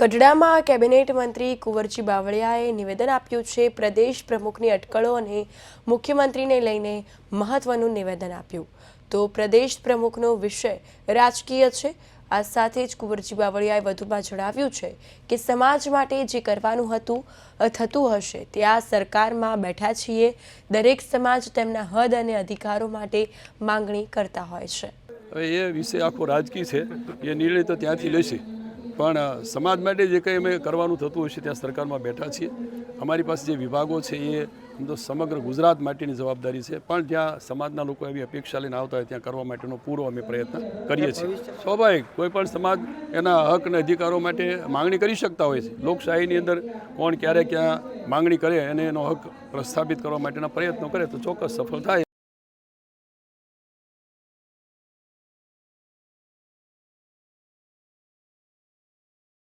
ગઢડામાં cabinet મંત્રી કુંવરજી બાવળિયાએ નિવેદન આપ્યું છે, પ્રદેશ પ્રમુખની અટકળો અને મુખ્યમંત્રીને લઈને મહત્વનું નિવેદન આપ્યું. તો પ્રદેશ પ્રમુખનો વિષય રાજકીય છે. આ સાથે જ કુંવરજી બાવળિયાએ વધુમાં જણાવ્યું છે કે સમાજ માટે જે કરવાનું હતું થતું હશે, તે આ સરકારમાં બેઠા છીએ. દરેક સમાજ તેમના હદ અને અધિકારો માટે માંગણી કરતા હોય છે. એ વિષય આખો રાજકીય છે. એ નિર્ણય તો ત્યાંથી લેશે. પણ સમાજ માટે જે કંઈ અમે કરવાનું થતું હશે ત્યાં સરકારમાં બેઠા છીએ. અમારી પાસે જે વિભાગો છે, એ તો સમગ્ર ગુજરાત માટેની જવાબદારી છે. પણ જ્યાં સમાજના લોકો એવી અપેક્ષા લઈને આવતા હોય, ત્યાં કરવા માટેનો પૂરો અમે પ્રયત્ન કરીએ છીએ. સ્વાભાવિક, કોઈ પણ સમાજ એના હક અને અધિકારો માટે માંગણી કરી શકતા હોય છે. લોકશાહીની અંદર કોણ ક્યારે ક્યાં માંગણી કરે, અને એનો હક પ્રસ્થાપિત કરવા માટેના પ્રયત્નો કરે, તો ચોક્કસ સફળ થાય.